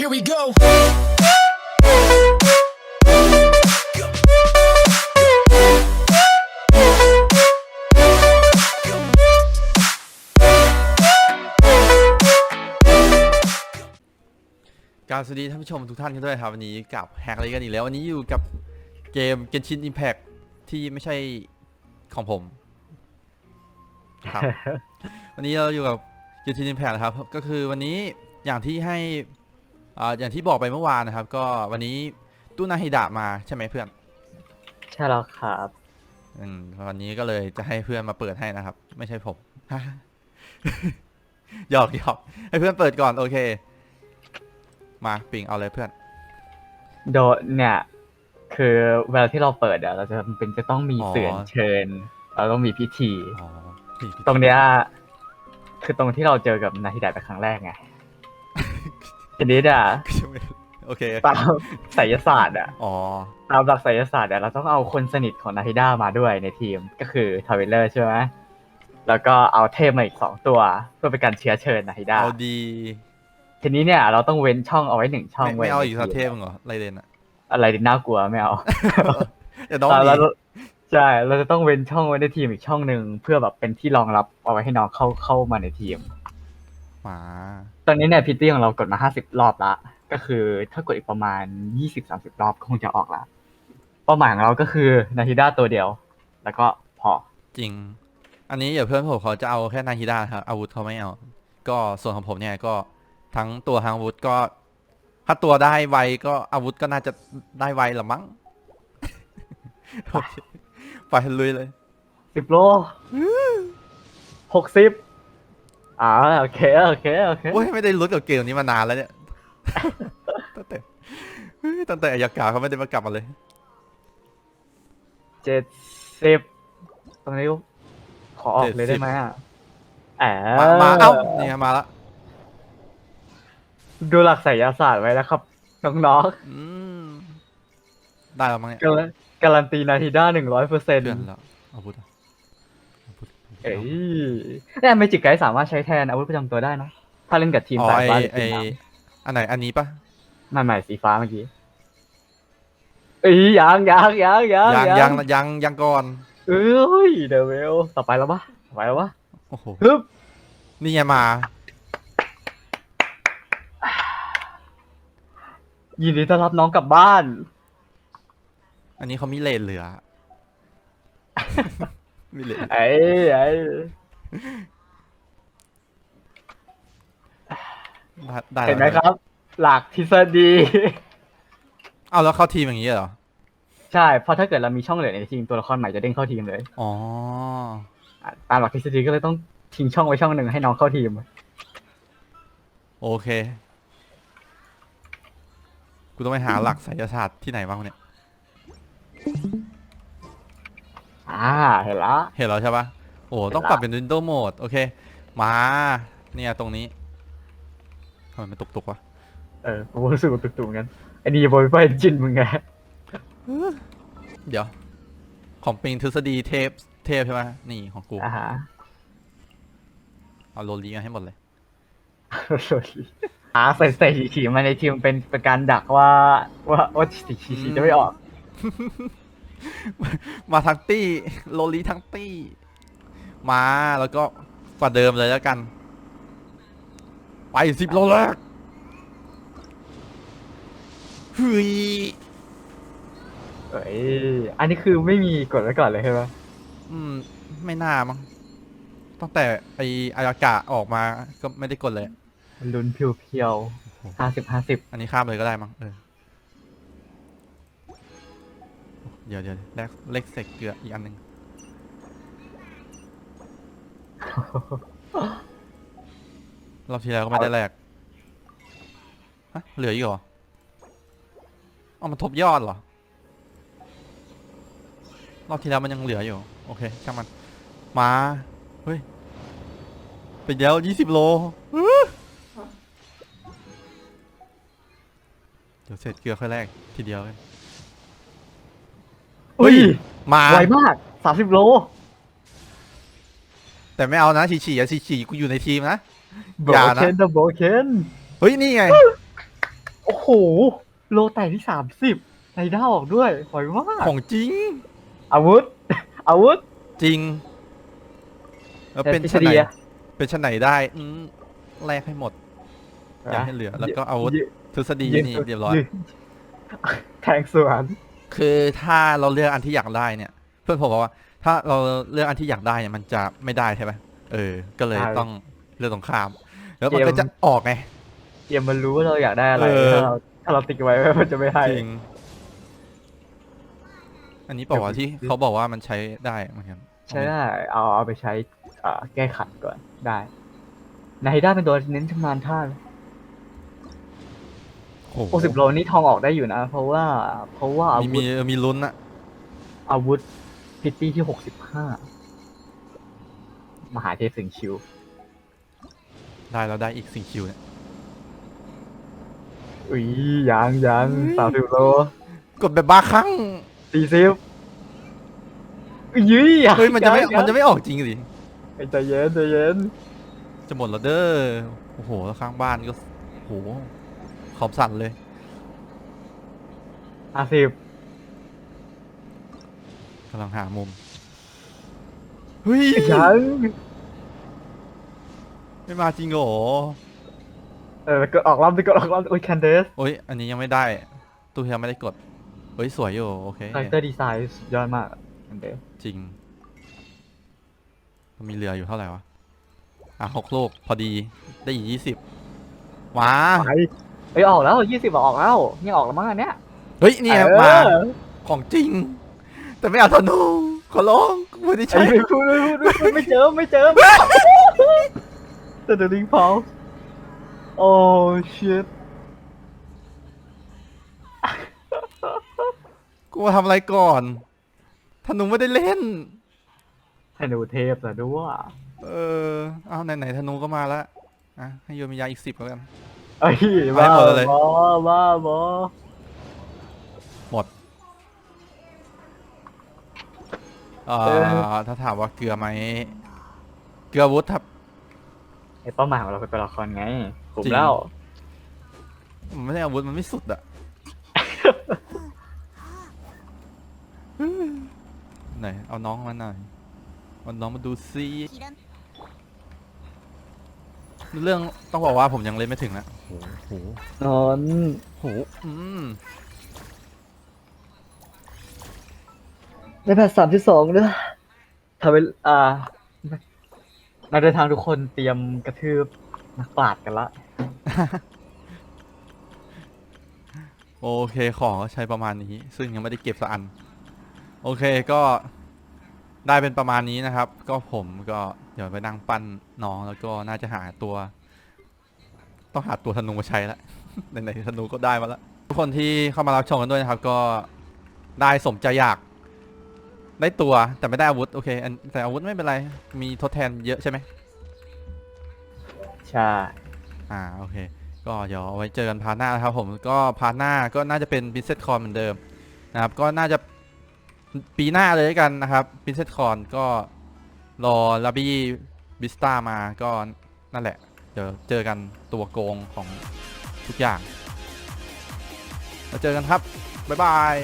Here we go. กรารสวัสดีท่านผู้ชมทุกท่านกันด้วยครับ วันนี้กับแฮกเลยกันอีกแล้ว วันนี้อยู่กับเกม Genshin Impact ที่ไม่ใช่ของผมครับ วันนี้เราอยู่กับ Genshin Impact นะครับ ก็คือวันนี้อย่างที่ให้ อ่าอย่างที่บอกไปเมื่อวานนะครับ ก็วันนี้ตู้นาฮิดะมาใช่ไหมเพื่อนใช่แล้วครับ อืมวันนี้ก็เลยจะให้เพื่อนมาเปิดให้นะครับ ไม่ใช่ผม หยอกหยอกให้เพื่อนเปิดก่อนโอเค มาปิงเอาเลยเพื่อน โดยเนี่ย คือเวลาที่เราเปิดอะเราจะเป็นจะต้องมีอ๋อ เสื่อนเชิญ เราต้องมีพิธี อ๋อนี่พี่ตรงเนี้ยคือตรงที่เราเจอกับนาฮิดะเป็นครั้งแรกไง ทีนี้อะโอเคตามไสยศาสตร์อะอ๋อตามหลักไสยศาสตร์อะเราต้องเอาคนสนิทของนาฮิดะมาด้วยในทีมก็คือทาวิลเลอร์ใช่ไหมแล้วก็เอาเทพมาอีกสองตัว เพื่อเป็นการเชื้อเชิญนาฮิดะเอาดีทีนี้เนี่ยเราต้องเว้นช่องเอาไว้หนึ่งช่องไม่ไว้ไม่เอาอีกในสักทีมเทพมึงเหรอไรเดนอะอะไรที่น่ากลัวไม่เอาอย่าน้องเราดีเราใช่เราจะต้องเว้นช่องไว้ในทีมอีกช่องหนึ่งเพื่อแบบเป็นที่รองรับเอาไว้ให้น้องเข้าเข้ามาในทีม หมาตอนนี้เนี่ยพิตตี้ของเรากดมาห้าสิบรอบละ ก็คือถ้ากดอีกประมาณยี่สิบสามสิบรอบก็คงจะออกละเป้าหมายของเราก็คือนาฮิด้าตัวเดียว แล้วก็พอจริง อันนี้อย่าเพื่อนผมเขาจะเอาแค่นาฮิดาครับอาวุธเขาไม่เอา ก็ส่วนของผมเนี่ยก็ทั้งตัวทั้งอาวุธก็ ถ้าตัวได้ไวก็อาวุธก็น่าจะได้ไวละมั้งโอเคไปลุยเลยสิบโลหกสิบ อ่าโอเคโอเคโอเคโอ้ยไม่ได้ลุ้นกับเกมนี้มานานแล้วเนี่ยตั้งแต่เฮ้ยตั้งแต่อายากาเขาไม่ได้มากลับมาเลยเจ็ดสิบตรงนี้ขอออกเลยได้ไหมอะแอบมามาเอ้านี่ไงมาละดูหลักไสยศาสตร์ไว้นะครับน้องๆอืมได้แล้วมั้งเนี่ยการันการันตีนาทีด้าหนึ่งร้อยเปอร์เซ็นต์เพื่อนแล้วอาวุธอะอาวุธ เอ้ยแต่เมจิกไกด์สามารถใช้แทนอาวุธประจำตัวได้นะ ถ้าเล่นกับทีมอ๋อสายไอฟ้าหรือไอทีมน้อันไหนอันนี้ปะำมันใหม่สีฟ้าเมื่อกี้เอ้ยยังยังยังยังยังยังยังยังก่อนเอ้ยเดวิลต่อไปแล้วปะต่อไปแล้วปะโอ้โหฮึบนี่ไงมา ยินดีต้อนรับน้องกลับบ้าน อันนี้เขามีเลนเหลือ มีเลนไอ้ไอ้ได้เห็นไหมแล้วครับ หลักทฤษฎี เอาแล้วเข้าทีมอย่างนี้เหรอ ใช่ เพราะถ้าเกิดเรามีช่องเหลือในทีมตัวละครใหม่จะเด้งเข้าทีมเลยอ๋อ อะตามหลักทฤษฎีก็เลยต้องทิ้งช่องไว้ช่องหนึ่งให้น้องเข้าทีม โอเค กูต้องไปหาหลักไสยศาสตร์ที่ไหนบ้างเนี่ย อ่าเห็นละเห็นแล้วใช่ปะโอ้ต้องปรับเป็น Windows Mode โอเค มา เนี่ยตรงนี้ทำไมมันตุกๆวะเออกูรู้สึกว่าตุ่มๆกันไอ้นี่บอยไฟจินมึงไงเดี๋ยว ของปิงทฤษฎีเทพเทพใช่ไหมนี่ของกู อ่าฮะเอาโรลีกันให้หมดเลยอ่าใส่ใส่ฉีมาในทีมเป็นเป็นการดักว่า ว่าว่าฉีฉีฉีจะไม่ออก มาทั้งตี้โรลีทั้งตี้ มาแล้วก็กว่าเดิมเลยแล้วกัน ไปสิบโลแรกเฮ้ยเอ้ยอันนี้คือไม่มีกดไว้ก่อนเลยใช่ไหมอืม ไม่น่ามั้งตั้งแต่ไออายากะออกมาก็ไม่ได้กดเลย มันลุ้นเพียวๆห้าสิบห้าสิบอันนี้ข้ามเลยก็ได้มั้งเออ เดี๋ยวเดี๋ยวแลกเล็กเสกเกลืออีกอันหนึ่งรอบที่แล้วก็ไม่ได้แลกฮะเหลืออีกเหรอเอามันทบยอดเหรอ รอบที่แล้วมันยังเหลืออยู่ โอเคช่างมัน มา เฮ้ยไปเดียวยี่สิบโลอื้อเดี๋ยวเสร็จเกลือค่อยแรกทีเดียวกั นอุ้ย มาไวมากสามสิบโล แต่ไม่เอานะฉีฉีอะฉีฉีกูอยู่ในทีมนะ โบอย่านะเคนดับโบเคนเฮ้ยนี่ไง โอ้โห โลแตกที่สามสิบไรด้าออกด้วยหอยมากของจริง อาวุธ อาวุธ จริงแล้วเป็นแต่ชั้นไหนทฤษฎีอะ เป็นชั้นไหนได้อืมแลกให้หมด อย่าให้เหลือ แล้วก็อาวุธยืนทฤษฎียืนนี่เรียบร้อยนแทงสวน คือถ้าเราเลือกอันที่อยากได้เนี่ย เพื่อนผมบอกว่า ถ้าเราเลือกอันที่อยากได้เนี่ยมันจะไม่ได้ใช่ไหมเออ ก็เลยใช่ต้องเลือกตรงข้าม แล้วมันเกมก็จะออกไงเกมมันรู้ว่าเราอยากได้อะไรเออถ้าเราถ้าเราติ๊กไว้มันจะไม่ให้จริงอันนี้บอกว่าที่เขาบอกว่ามันใช้ได้เหมือนกันใช้ได้เอาเอาไปใช้อ่าแก้ขัดก่อนได้ไนด้าเป็นตัวเน้นชำนาญท่าโอ้โหโอ้สิบโลนี่ทองออกได้อยู่นะ เพราะว่า เพราะว่าอามีวุมีธมีลุ้นอะอาวุธพิตตี้ที่หกสิบห้ามหาเทพสิงชิว ได้แล้วได้อีกสิ่งคิวเนี่ยอุ้ยยังยังสามสิบโลกดแบบบ้าคลั่งสี่สิบอุ้ยยังเฮ้ยมันจะไม่ยังมันจะไม่ออกจริงสิไอ้ใจเย็นใจเย็นจะหมดแล้วเด้อโอ้โหแล้วข้างบ้านก็โอ้โห ขอบสั่นเลยห้าสิบกำลังหามุมเฮ้ยยังไม่มาจริงเหรอเออกดออกรอบดิกดออกรอบโอ้ยแคนเดสโอ้ยอันนี้ยังไม่ได้ตู้เฮียไม่ได้กดเฮ้ยสวยอยู่โอเคคาแรคเตอร์ดีไซน์สุดยอดมากแคนเดสจริง มีเรืออยู่เท่าไหร่วะ อะหกลูกพอดีได้อีกยี่สิบว้าไป เอ้ยออกแล้วยี่สิบออกแล้วยังออกแล้วมั้งอันเนี้ยเฮ้ยนี่ไงเออมาของจริง แต่ไม่เอาธนูขอร้องกูไม่ได้ไอ้ใช้ ไม่พูดไม่พูดไม่พูดไม่เจอไม่เจอแต่เดลิงพาวโอ้ชิตกูมาทำอะไรก่อนธนูไม่ได้เล่น ธนูเทพซะด้วย เออเอาไหนๆธนูก็มาแล้วอะให้โยมียาอีกสิบแล้วกัน เอ้ยเอาให้บ้าหมดเลยบอบ้าบอหมดเอ่อถ้าถามว่าเกลือไหม เกลือวุฒครับไอ้เป้าหมายของเราเป็นตัวละครไงผมจริงเล่ามันไม่ใช่อาวุธมันไม่สุดอะไหนเอาน้องมาหน่อยเอาน้องมาดูซิ เรื่องต้องบอกว่าผมยังเล่นไม่ถึงนะโอ้โหนอนโหอืมในแพทสามที่สองด้วยทำเป็นอ่านักเดินทางทุกคนเตรียมกระทืบนักปราชญ์กันละโอเคของก็ใช้ประมาณนี้ ซึ่งยังไม่ได้เก็บสักอัน โอเคก็ ได้เป็นประมาณนี้นะครับ ก็ผมก็เดี๋ยวไปนั่งปั้นน้องแล้วก็น่าจะหาตัว ต้องหาตัวธนูมาใช้ละไหนๆธนูก็ได้มาแล้วทุกคนที่เข้ามารับชมกันด้วยนะครับ ก็ได้สมใจอยาก ได้ตัวแต่ไม่ได้อาวุธโอเคอันแต่อาวุธไม่เป็นไร มีทดแทนเยอะใช่ไหมใช่อ่าโอเค ก็เดี๋ยวเอาไว้เจอกันพาร์ทหน้านะครับผมก็พาร์ทหน้าก็น่าจะเป็น b ิ s เ e s s Con เหมือนเดิมนะครับ ก็น่าจะ ปีหน้าเลยแล้วกันนะครับพินเซตคอนก็รอลาบี้บิสตามาก็นั่นแหละ เดี๋ยวเจอกันตัวโกงของทุกอย่าง แล้วเจอกันครับ บ๊ายบาย